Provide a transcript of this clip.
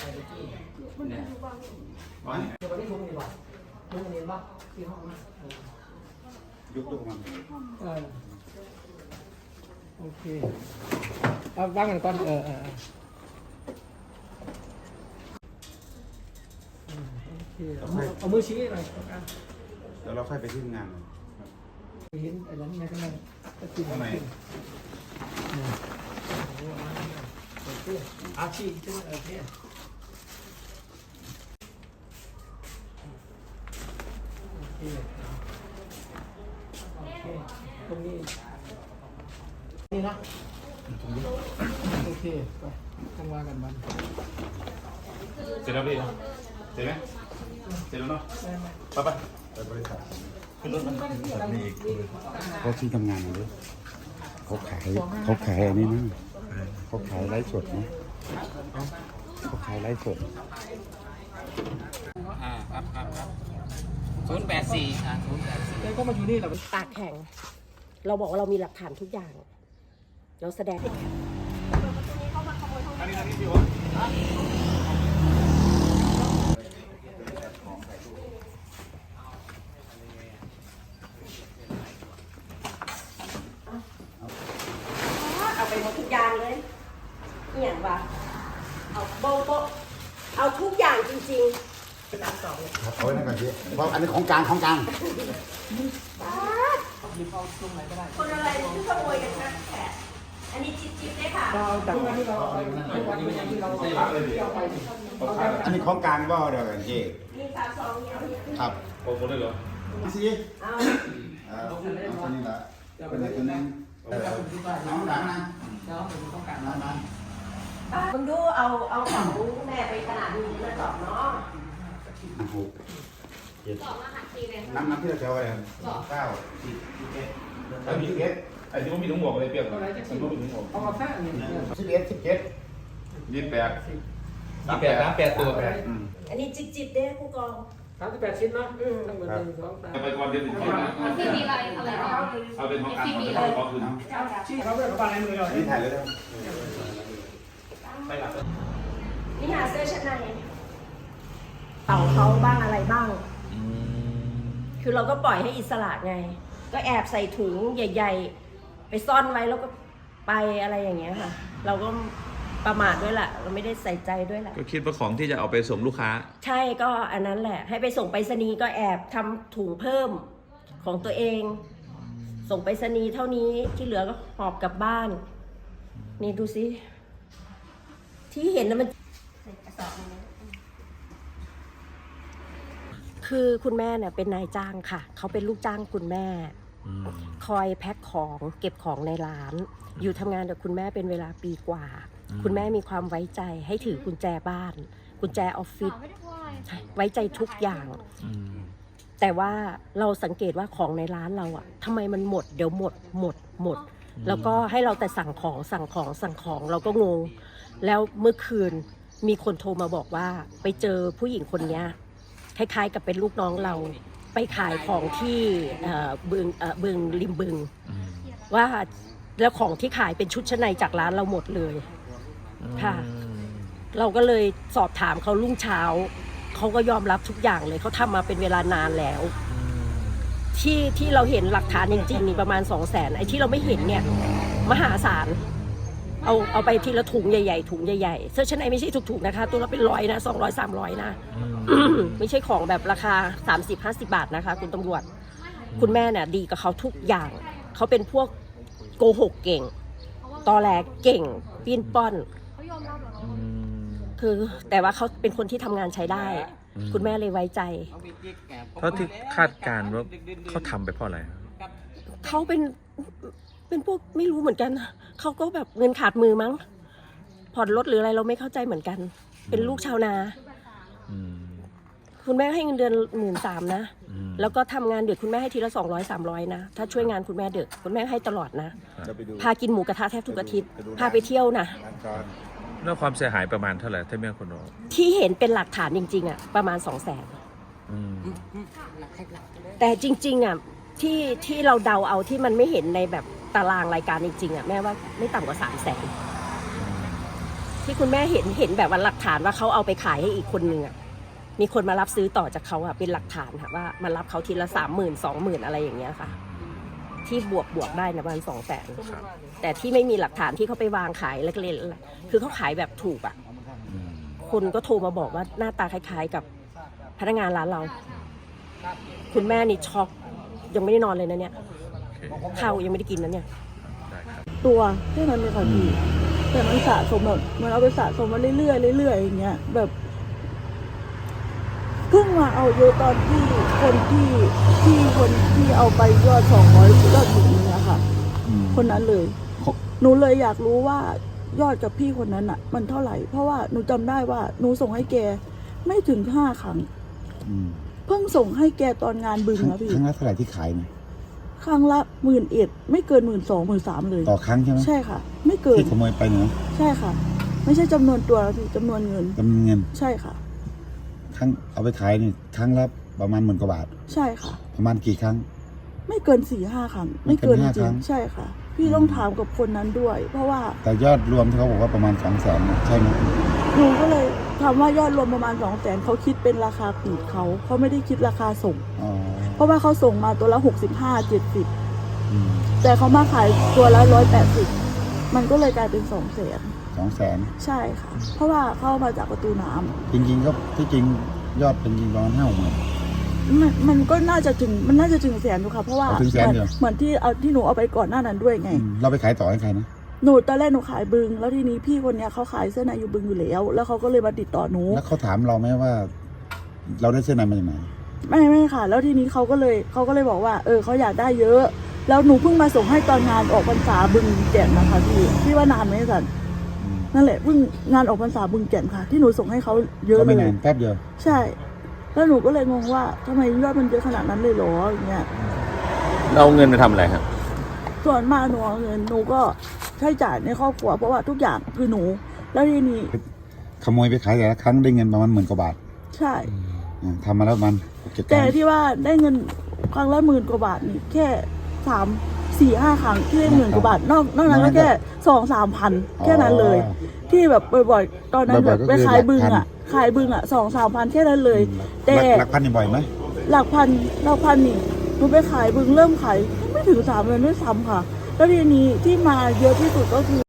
ไปไปที่เนี่ยเดี๋ยววันนี้ทุกดีกว่าทุกเรียนบ้างที่ห้องนะยุบตัวมันเออโอเคเอาวางกันก่อนเออเออเอออืมโอเคเอามือเอามือชี้หน่อยอะแล้วเราค่อยไปที่งานเห็นอะไอ้นั้นไงข้างในตะกินข้างในเนี่ยโอ้โหโอาชีพใช่ไหมโอเคโเคโอเคตรงนี้นี่นะโอเคไปต้องว่ากันบันเสร็จแล้วพี่เสร็จไหมเสร็จแล้วเนาะได้ไหมไปไปไปบริษัทขึ้นรถมันมีอีกเขาที่ทำงานเลยเขาขายเขาขายอันนี้นะเขาขายไลฟ์สดนะเขาขายไลฟ์สดอ่าครับครับครับ ศูนย์แปดสี่อะศูนย์แปดสี่แล้วก็มาอยู่นี่แหละปากแข็ง เราบอกว่าเรามีหลักฐานทุกอย่าง เราแสดงให้แข็งอันนี้อันนี้พี่วะ เอาไปหมดทุกอย่างเลยเอี่ยงวะเอาโบะโบะเอาทุกอย่างจริง ครับเอาไว้นั่นก่อนพี่เพราะอันนี้ของกลางของกลางๆป๊าดหยิบเอาตรงไหนก็ได้คนอะไรที่ขโมยกันนะแขกอันนี้จิบจิบๆได้ค่ะเราเอาจากวันที่เราเอาไปทุกวันที่เราเอาไปดิอันนี้ของกลางก็เดี๋ยวกันพี่นี่สามสองเนี่ยเอาเนี่ยครับโอ้โหเลยเหรอพี่ซีเอาเอ่อเอาตัวนี้ละเป็นตัวนึงเออน้องหลังนะแล้วผมต้องการน้องนะมึงดูเอาเอาของแม่ไปขนาดนี้แล้วตอบเนาะ น้ำหูน้ำน้ำที่เราใช้ไว้เก้าสิบสิบเอ็ดไอ้พี่เอ็ดไอ้ที่มันมีถุงหมวกอะไรเปรียบกันมันก็มีถุงหมวกเอามาแค่นี้เนี่ยสิบเอ็ดสิบเจ็ดยี่สิบแปดยี่แปดนะแปดตัวแปดอืมอันนี้จิบจิบๆเด้ผู้กองสามสิบแปดชิ้นเนาะทั้งหมดหนึ่งสองสามไปก่อนเดือนสิบเจ็ดนะพี่มีอะไรอะไรบ้างเอาเป็นของกลางก่อนแล้วก็ขอคืนชี้เขาเรื่องของอะไรมือเรานี่ถ่ายเลยครับไปหลับนี่หาเสื้อชั้นใน เป่าเขาบ้างอะไรบ้างคือเราก็ปล่อยให้อิสระไง ก็แอบใส่ถุงใหญ่ ๆ ไปซ่อนไว้แล้วก็ไปอะไรอย่างเงี้ยค่ะ เราก็ประมาทด้วยแหละเราไม่ได้ใส่ใจด้วยแหละ ก็คิดว่าของที่จะเอาไปส่งลูกค้า ใช่ก็อันนั้นแหละ ให้ไปส่งไปรษณีย์ก็แอบทำถุงเพิ่มของตัวเอง ส่งไปรษณีย์เท่านี้ที่เหลือก็หอบกลับบ้าน นี่ดูสิที่เห็นนะมัน คือคุณแม่เนี่ยเป็นนายจ้างค่ะ เขาเป็นลูกจ้างคุณแม่คอยแพ็คของเก็บของในร้าน อยู่ทำงานกับคุณแม่เป็นเวลาปีกว่า คุณแม่มีความไว้ใจให้ถือกุญแจบ้าน กุญแจออฟฟิศไว้ใจทุกอย่างแต่ว่าเราสังเกตว่าของในร้านเราอะทำไมมันหมด เดี๋ยวหมดหมดหมด แล้วก็ให้เราแต่สั่งของสั่งของสั่งของเราก็งง แล้วเมื่อคืนมีคนโทรมาบอกว่า ไปเจอผู้หญิงคนเนี้ย คล้าย ๆ กับเป็นลูกน้องเราไปขายของที่เอ่อบึงเอ่อบึงริมบึง ว่าแล้วของที่ขายเป็นชุดชั้นในจากร้านเราหมดเลยค่ะ เราก็เลยสอบถามเขารุ่งเช้าเขาก็ยอมรับทุกอย่างเลยเขาทำมาเป็นเวลานานแล้ว ที่ที่เราเห็นหลักฐานจริงๆนี่ประมาณสองแสนไอ้ที่เราไม่เห็นเนี่ย มหาศาล เอาเอาไปทีละถุงใหญ่ๆถุงใหญ่ๆเสื้อชั้นในไม่ใช่ถูกๆนะคะ ตัวละเป็นร้อยนะสองร้อยสามร้อยนะ ไม่ใช่ของแบบราคา 30 50 บาทนะคะ คุณตำรวจ คุณแม่เนี่ยดีกับเขาทุกอย่างเขาเป็นพวกโกหกเก่งตอแหลเก่งปีนป้อนเขายอมรับเหรอคือแต่ว่าเขาเป็นคนที่ทำงานใช้ได้คุณแม่เลยไว้ใจ เท่าที่คาดการณ์ว่าเขาทำไปเพราะอะไรครับ เขาเป็น เป็นพวกไม่รู้เหมือนกันเขาก็แบบเงินขาดมือมั้ง ผ่อนรถหรืออะไรเราไม่เข้าใจเหมือนกัน เป็นลูกชาวนาอืมคุณแม่ให้เงินเดือนหมื่นสามนะ อืมแล้วก็ทำงานดึกคุณแม่ให้ทีละสองร้อยสามร้อยนะ ถ้าช่วยงานคุณแม่ดึกคุณแม่ให้ตลอดนะ จะไปดู พากินหมูกระทะแทบทุกอาทิตย์พาไปเที่ยวนะ ร้านก่อนแล้วความเสียหายประมาณเท่าไหร่ถ้าแม่คนบอกที่เห็นเป็นหลักฐานจริงๆอะประมาณสองแสน อืมแต่จริงๆอะที่ที่เราเดาเอาที่มันไม่เห็นในแบบ ตารางรายการจริงๆอะแม่ว่าไม่ต่ำกว่าสามแสนที่คุณแม่เห็นเห็นแบบว่าหลักฐานว่าเขาเอาไปขายให้อีกคนนึงอะมีคนมารับซื้อต่อจากเขาอะเป็นหลักฐานค่ะว่ามารับเขาทีละสามหมื่นสองหมื่นอะไรอย่างเงี้ยค่ะ ที่บวกบวกได้นะประมาณสองแสนแต่ที่ไม่มีหลักฐานที่เขาไปวางขายเล็กๆคือเขาขายแบบถูกอะ อืมคนก็โทรมาบอกว่าหน้าตาคล้ายๆ กับพนักงานร้านเรา คุณแม่นี่ช็อกยังไม่ได้นอนเลยนะเนี่ย ข้าวยังไม่ได้กินนะเนี่ยตัวแค่นั้นเลยค่ะพี่แต่มันสะสมแบบมันเอาไปสะสมมาเรื่อยๆเรื่อยๆอย่างเงี้ยแบบเพิ่งมาเอาเยอะตอนที่คนที่ที่คนที่เอาไปยอดสองร้อยยอดถึงนี้อะค่ะ อืม คนนั้นเลยเขาหนูเลยอยากรู้ว่ายอดกับพี่คนนั้นอะมันเท่าไหร่ เพราะว่าหนูจำได้ว่าหนูส่งให้แกไม่ถึงห้าครั้ง อืมเพิ่งส่งให้แกตอนงานบึงครั้งนะพี่ ครั้งละเท่าไหร่ที่ขายเนี่ย ครั้งละหมื่นเอ็ดไม่เกินหมื่นสองหมื่นสามเลย ต่อครั้งใช่ไหมใช่ค่ะ ไม่เกินที่ขโมยไปเนี่ยนะใช่ค่ะ ไม่ใช่จำนวนตัวนะพี่จำนวนเงินจำนวนเงินใช่ค่ะ ครั้งเอาไปขายนี่ครั้งละประมาณหมื่นกว่าบาท ใช่ค่ะ ประมาณกี่ครั้ง ไม่เกินสี่ห้าครั้งไม่ไม่เกิเกินนห้าจริครั้งงใช่ค่ะ พี่ต้องถามกับคนนั้นด้วย เพราะว่าแต่ยอดรวมที่เขาบอกว่าประมาณสองแสนใช่ไหมหนูก็เลยถามว่ายอดรวมประมาณสองแสนเขาคิดเป็นราคาปลีกเขาเขาไม่ได้คิดราคาส่งอ๋อ เพราะว่าเขาส่งมาตัวละหกสิบห้าเจ็ดสิบอืมแต่เขามาขายตัวละร้อยแปดสิบมันก็เลยกลายเป็นสองแสนสองแสนใช่ค่ะ เพราะว่าเข้ามาจากประตูน้ำจริงๆก็ที่จริงยอดเป็นจริงประมาณห้าหมื่น มันมันก็น่าจะถึงมันน่าจะถึงแสนอยู่ค่ะ เพราะว่าเอาถึงแสนเหมือนเหรอ เหมือนที่เอาที่หนูเอาไปก่อนหน้านั้นด้วยไงอืมเราไปขายต่อให้ใครนะหนูตอนแรกหนูขายบึง แล้วทีนี้พี่คนเนี้ยเขาขายเสื้อในอยู่บึงอยู่แล้ว แล้วเขาก็เลยมาติดต่อหนู แล้วเขาถามเราไหมว่า เราได้เสื้อในมาจากไหน ไม่ไม่ค่ะ แล้วทีนี้เขาก็เลยเขาก็เลยบอกว่า เออเขาอยากได้เยอะ แล้วหนูเพิ่งมาส่งให้ตอนงานออกพรรษาบึงแก่นนะคะพี่พี่ว่านานไหมสันอืมนั่นแหละเพิ่งงานออกพรรษาบึงแก่นค่ะ ที่หนูส่งให้เขาเยอะก็เลไม่ยนานแป๊บเดียวใช่ แล้วหนูก็เลยงงว่าทำไมยอดมันเยอะขนาดนั้นเลยเหรออย่างเงี้ยเราเอาเงินไปทำอะไรครับส่วนมากหนูเอาเงินหนูก็ใช้จ่ายในครอบครัวเพราะว่าทุกอย่างคือหนู แล้วทีนี้ขโมยไปขายแต่ละครั้งได้เงินประมาณหมื่นกว่าบาท ใช่อ่า ทำมาแล้วประมันหกเจ็ดคแต่รั้งที่ว่าได้เงินครั้งละหมื่นกว่าบาทนี่แค่สามสี่ห้าครั้งที่ได้หมื่นกว่าบาทนอกนอกนั้นก็แค่สองสามพันแค่นั้นเลย ที่แบบบ่อยๆ ตอนนั้นแบบไปขายบึงอะขายบึงอะสองสามพันแค่นั้นเลย แต่หลักหลักพันนี่บ่อยไหมหลักพันหลักพันนี่หนูไปขายบึงเริ่มขายไม่ถึงสามเดือนด้วยซ้ำค่ะ แล้วทีนี้ที่มาเยอะที่สุดก็คือ